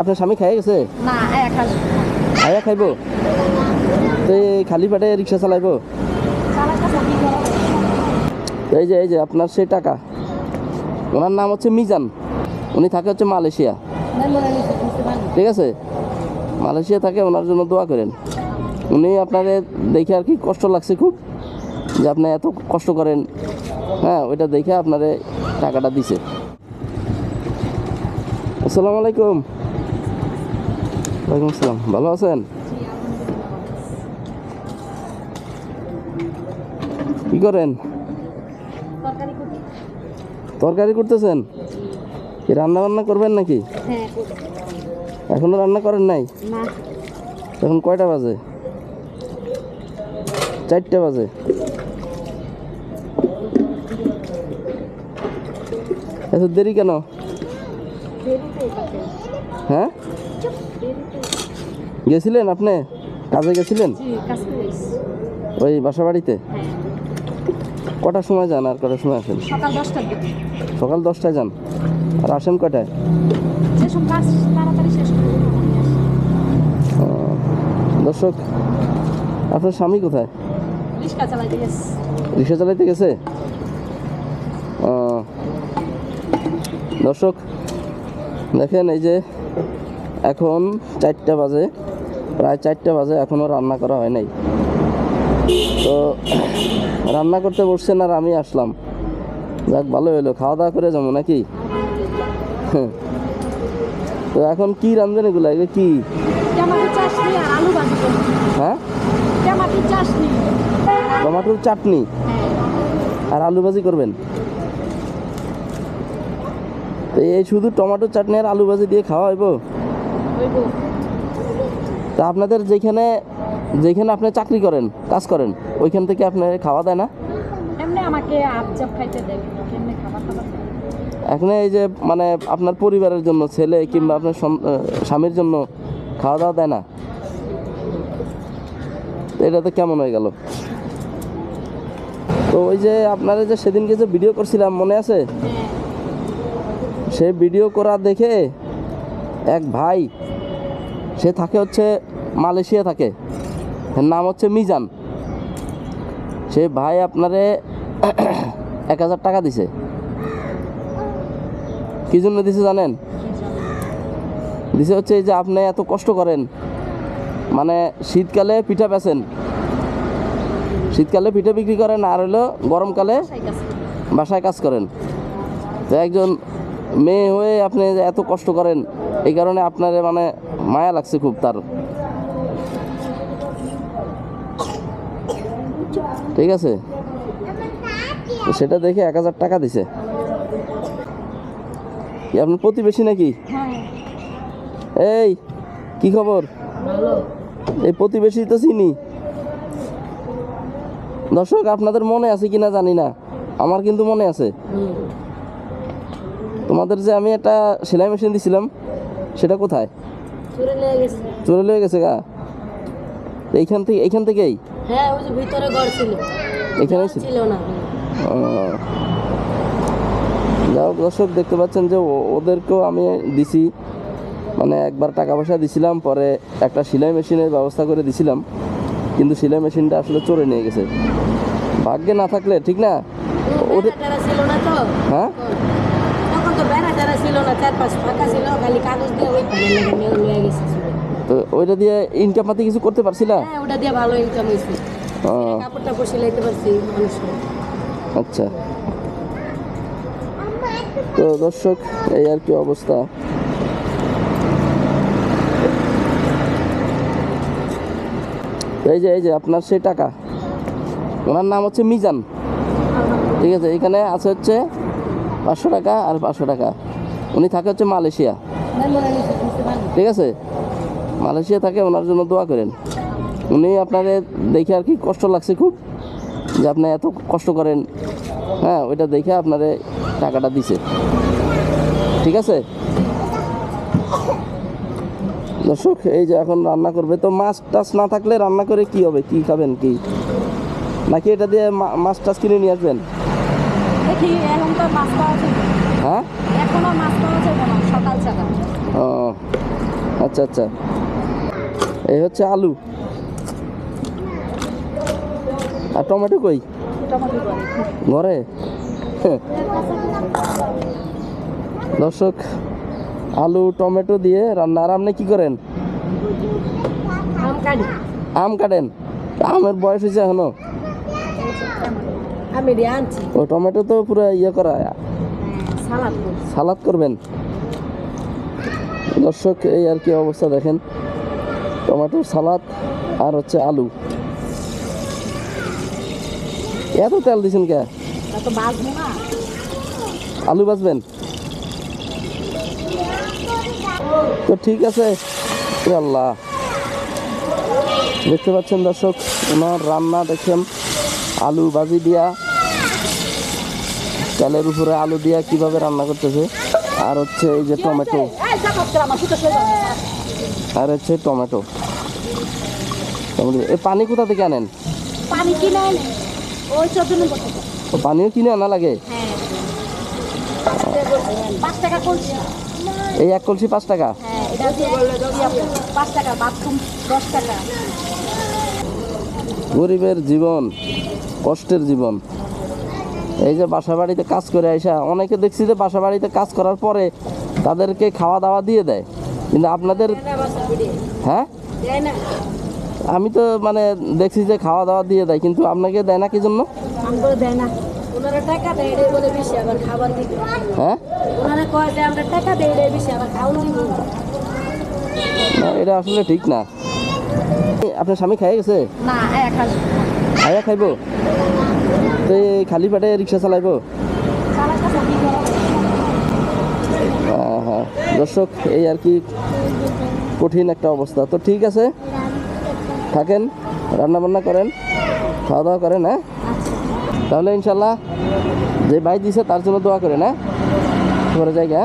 আপনার স্বামী খাই গেছে? না আয়া খাইব। তো এই খালি পেটে রিক্সা চালাইবো? তো এই যে এই যে আপনার সেই টাকা। ওনার নাম হচ্ছে মিজান। উনি থাকে হচ্ছে মালয়েশিয়া। ঠিক আছে? মালয়েশিয়া থাকে ওনার জন্য দোয়া করেন। উনি আপনারে দেখে আর কি কষ্ট লাগছে খুব যে আপনি এত কষ্ট করেন। হ্যাঁ ওইটা দেখে আপনারে টাকাটা দিছে। আসসালামু আলাইকুম। ওয়ালাইকুম আসসালাম। ভালো আছেন? কি করেন? তরকারি করতেছেন? কি রান্না বান্না করবেন নাকি? হ্যাঁ এখনও রান্না করেন নাই? এখন কয়টা বাজে? চারটা বাজে। এত দেরি কেন? হ্যাঁ? গেছিলেন আপনি? কাজে গেছিলেন? ওই বাসা বাড়িতে হ্যাঁ। কটার সময় যান আর কটার সময় আসেন? সকাল দশটায় যান। আর আসেন। ও, দর্শক আপনার স্বামী কোথায়? রিক্সা চালাইতে গেছে। দর্শক দেখেন এই যে এখন চারটা বাজে। প্রায় চারটা বাজে এখনও রান্না করা হয় নাই। তো রান্না করতে বসছেন আর আমি আসলাম। যাক ভালো হলো খাওয়া দাওয়া করে যাব নাকি। তো এখন কি রান্ধবেন এগুলো? এগুলো কি? হ্যাঁ? টমাটোর চাটনি? আর আলু ভাজি করবেন? তো এই শুধু টমেটো চাটনি আর আলু ভাজি দিয়ে খাওয়া হইব? হইব। তা আপনাদের যেখানে যেখানে আপনি চাকরি করেন কাজ করেন ওইখান থেকে আপনার খাওয়া দেয় না? এমনি আমাকে খাইতে দেয়। এখন এই যে মানে আপনার পরিবারের জন্য ছেলে কিংবা আপনার স্বামীর জন্য খাওয়া দাওয়া দেয় না? এটা তো কেমন হয়ে গেল? তো ওই যে আপনারা যে সেদিনকে যে ভিডিও করছিলাম মনে আছে? সেই ভিডিও করা দেখে এক ভাই সে থাকে হচ্ছে মালয়েশিয়া থাকে। নাম হচ্ছে মিজান। সে ভাই আপনারে এক হাজার টাকা দিছে। কি জন্য দিছে জানেন? দিছে হচ্ছে এই যে আপনি এত কষ্ট করেন। মানে শীতকালে পিঠা বেচেন। শীতকালে পিঠা বিক্রি করেন আর হলো গরমকালে বাসায় কাজ করেন। তো একজন মেয়ে হয়ে আপনি এত কষ্ট করেন এই কারণে আপনার মানে মায়া লাগছে খুব তার। ঠিক আছে? সেটা দেখে এক হাজার টাকা দিছে। আপনার প্রতিবেশী নাকি? এই, কি খবর? এই প্রতিবেশী তো চিনি। দর্শক, আপনাদের মনে আছে কিনা জানি না। আমার কিন্তু মনে আছে। তোমাদের যে আমি একটা সেলাই মেশিন দিছিলাম সেটা কোথায়? চুরি লেগে গেছে। চলে লেগে গেছে গা? এইখান থেকে এইখান থেকেই? হ্যাঁ ওই যে ভিতরে ঘর ছিল। এখানেই ছিল না। ও। যাই হোক দর্শক দেখতে পাচ্ছেন যে ওদেরকেও আমি দিছি। মানে একবার টাকা পয়সা দিছিলাম পরে একটা সেলাই মেশিনের ব্যবস্থা করে দিছিলাম। কিন্তু সেলাই মেশিনটা আসলে চড়ে নিয়ে গেছে। ভাগ্যে না থাকলে ঠিক না? ওদের হ্যাঁ? তো বেড়া টেরা ছিল না চার পাঁচ ফাঁকা ছিল খালি কাগজ দিয়ে ওই পানি নিয়ে নিয়ে গেছে তো ওইটা দিয়ে ইনকাম পাতি কিছু করতে পারছিলা? হ্যাঁ ওটা দিয়ে ভালো ইনকাম হয়েছে। কাপড় টাপড় সিলাইতে পারছি মানুষ। আচ্ছা। তো দর্শক এই আর কি অবস্থা? এই যে এই যে আপনার সেই টাকা। ওনার নাম হচ্ছে মিজান। ঠিক আছে এখানে আছে হচ্ছে পাঁচশো টাকা আর পাঁচশো টাকা। উনি থাকে হচ্ছে মালয়েশিয়া। ঠিক আছে? মালয়েশিয়া থাকে, ওনার জন্য দোয়া করেন। উনি আপনারে দেখে আর কি কষ্ট লাগছে খুব, যে আপনি এত কষ্ট করেন। হ্যাঁ ওইটা দেখে আপনারে টাকাটা দিছে। ঠিক আছে? দর্শক, এই যে এখন রান্না করবে, তো মাছ টাছ না থাকলে রান্না করে কি হবে? কি খাবেন কি? নাকি এটা দিয়ে মাছ টাছ কিনে নিয়ে আসবেন? এখন তো মাছ পাওয়া যায় হ্যাঁ? এখনও মাছ পাওয়া যাবে না সকাল সকাল। ও আচ্ছা আচ্ছা। এই হচ্ছে আলু। আর টমেটো কই? ঘরে। দর্শক আলু টমেটো দিয়ে রান্না। আর আপনি কি করেন? আম আম কাটেন। আমের বয়স হয়েছে এখনও? আমি দিয়ে আনছি। ও টমেটো তো পুরো ইয়ে করা। সালাদ সালাদ করবেন? দর্শক এই আর কি অবস্থা দেখেন। টমেটোর সালাদ আর হচ্ছে আলু। এত তেল দিছেন কে? আলু বাজবেন? তো ঠিক আছে। আল্লাহ। দেখতে পাচ্ছেন দর্শক ওনার রান্না দেখেন আলু ভাজি দিয়া। তেলের উপরে আলু দিয়া কীভাবে রান্না করতেছে? আর হচ্ছে এই যে টমেটো। এই আর হচ্ছে টমেটো। টমেটো এ পানি কোথা থেকে আনেন? পানি কিনে ওই পানিও কিনে আনা লাগে? হ্যাঁ। এই এক কলসি পাঁচ টাকা? হ্যাঁ টাকা। গরিবের জীবন কষ্টের জীবন। এই যে বাসা বাড়িতে কাজ করে আইসা অনেকে দেখছি যে বাসা বাড়িতে কাজ করার পরে তাদেরকে খাওয়া দাওয়া দিয়ে দেয়। কিন্তু আপনাদের হ্যাঁ? আমি তো মানে দেখছি যে খাওয়া দাওয়া দিয়ে দেয় কিন্তু আপনাকে দেয় না কি জন্য? হ্যাঁ? এটা আসলে ঠিক না। আপনার স্বামী খাই গেছে? না খাইব? তো এই খালি পেটে রিক্সা চালাইবো? হ্যাঁ, হ্যাঁ দর্শক এই আর কি কঠিন একটা অবস্থা। তো ঠিক আছে থাকেন রান্না বান্না করেন খাওয়া দাওয়া করেন হ্যাঁ? তাহলে ইনশাল্লাহ যে ভাই দিছে তার জন্য দোয়া করেন হ্যাঁ? ঘরে জায়গা